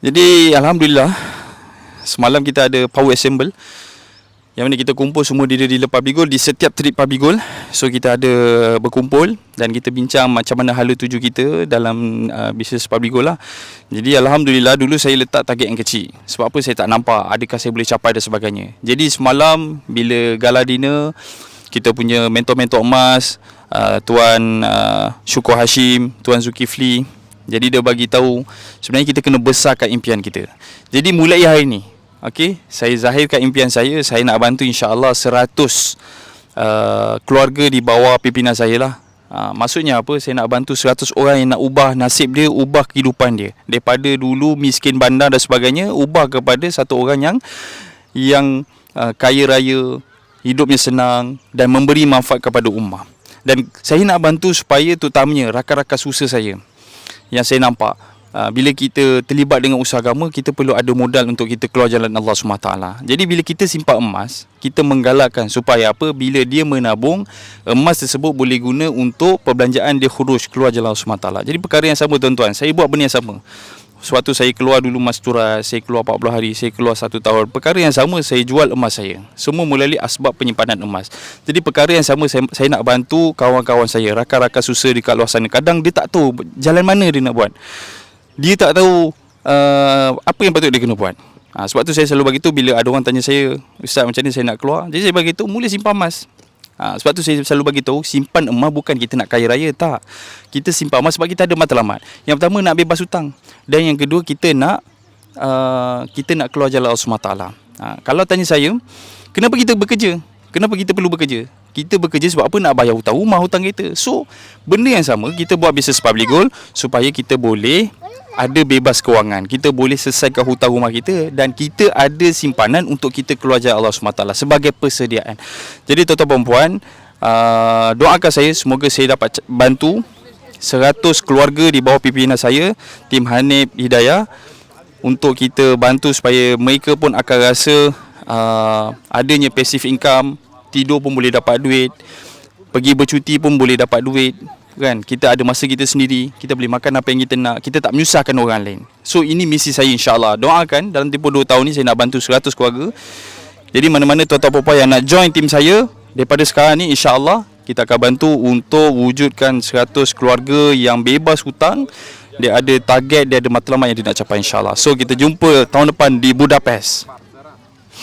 Jadi Alhamdulillah Semalam kita ada power assemble. Yang mana kita kumpul semua di dealer public gold Di setiap trip public gold So kita ada berkumpul Dan kita bincang macam mana hala tuju kita Dalam uh, bisnes public gold lah. Jadi Alhamdulillah dulu saya letak target yang kecil. Sebab apa? Saya tak nampak Adakah saya boleh capai dan sebagainya. Jadi semalam bila gala dinner Kita punya mentor-mentor emas uh, Tuan uh, Syukur Hashim Tuan Zulkifli jadi dia bagi tahu sebenarnya kita kena besarkan impian kita. Jadi mulai hari ni, okey, saya zahirkan impian saya, saya nak bantu insya-Allah 100 uh, keluarga di bawah pimpinan saya lah. Uh, maksudnya apa? Saya nak bantu 100 orang yang nak ubah nasib dia, ubah kehidupan dia. Daripada dulu miskin bandar dan sebagainya, ubah kepada satu orang yang yang uh, kaya raya, hidupnya senang dan memberi manfaat kepada ummah. Dan saya nak bantu supaya terutamanya rakan-rakan susah saya yang saya nampak uh, bila kita terlibat dengan usaha agama kita perlu ada modal untuk kita keluar jalan Allah SWT jadi bila kita simpan emas kita menggalakkan supaya apa? Bila dia menabung emas tersebut boleh guna untuk perbelanjaan dia khuruj keluar jalan Allah SWT jadi perkara yang sama tuan-tuan saya buat benda yang sama Suatu saya keluar dulu mas turas, saya keluar 40 hari, saya keluar satu tahun. Perkara yang sama saya jual emas saya. Semua melalui asbab penyimpanan emas. Jadi perkara yang sama saya, saya nak bantu kawan-kawan saya, rakan-rakan susah di luar sana. Kadang dia tak tahu jalan mana dia nak buat. Dia tak tahu uh, apa yang patut dia kena buat. Ha, sebab tu saya selalu bagi tu bila ada orang tanya saya, Ustaz macam ni saya nak keluar. Jadi saya bagi tu mula simpan emas. Ha, sebab tu saya selalu bagi tahu simpan emas bukan kita nak kaya raya tak. Kita simpan emas sebab kita ada matlamat. Yang pertama nak bebas hutang dan yang kedua kita nak uh, kita nak keluar jalan Allah SWT. Ha, kalau tanya saya, kenapa kita bekerja? Kenapa kita perlu bekerja? Kita bekerja sebab apa nak bayar hutang rumah, hutang kita. So, benda yang sama kita buat bisnes public goal supaya kita boleh ada bebas kewangan. Kita boleh selesaikan hutang rumah kita dan kita ada simpanan untuk kita keluar jalan Allah SWT sebagai persediaan. Jadi tuan-tuan puan, uh, doakan saya semoga saya dapat bantu 100 keluarga di bawah pimpinan saya, tim Hanif Hidayah untuk kita bantu supaya mereka pun akan rasa uh, adanya passive income, tidur pun boleh dapat duit, pergi bercuti pun boleh dapat duit kan? Kita ada masa kita sendiri kita boleh makan apa yang kita nak kita tak menyusahkan orang lain. So ini misi saya insyaallah. Doakan dalam tempoh 2 tahun ni saya nak bantu 100 keluarga. Jadi mana-mana tuan-tuan puan yang nak join tim saya daripada sekarang ni insyaallah kita akan bantu untuk wujudkan 100 keluarga yang bebas hutang. Dia ada target dia ada matlamat yang dia nak capai insyaallah. So kita jumpa tahun depan di Budapest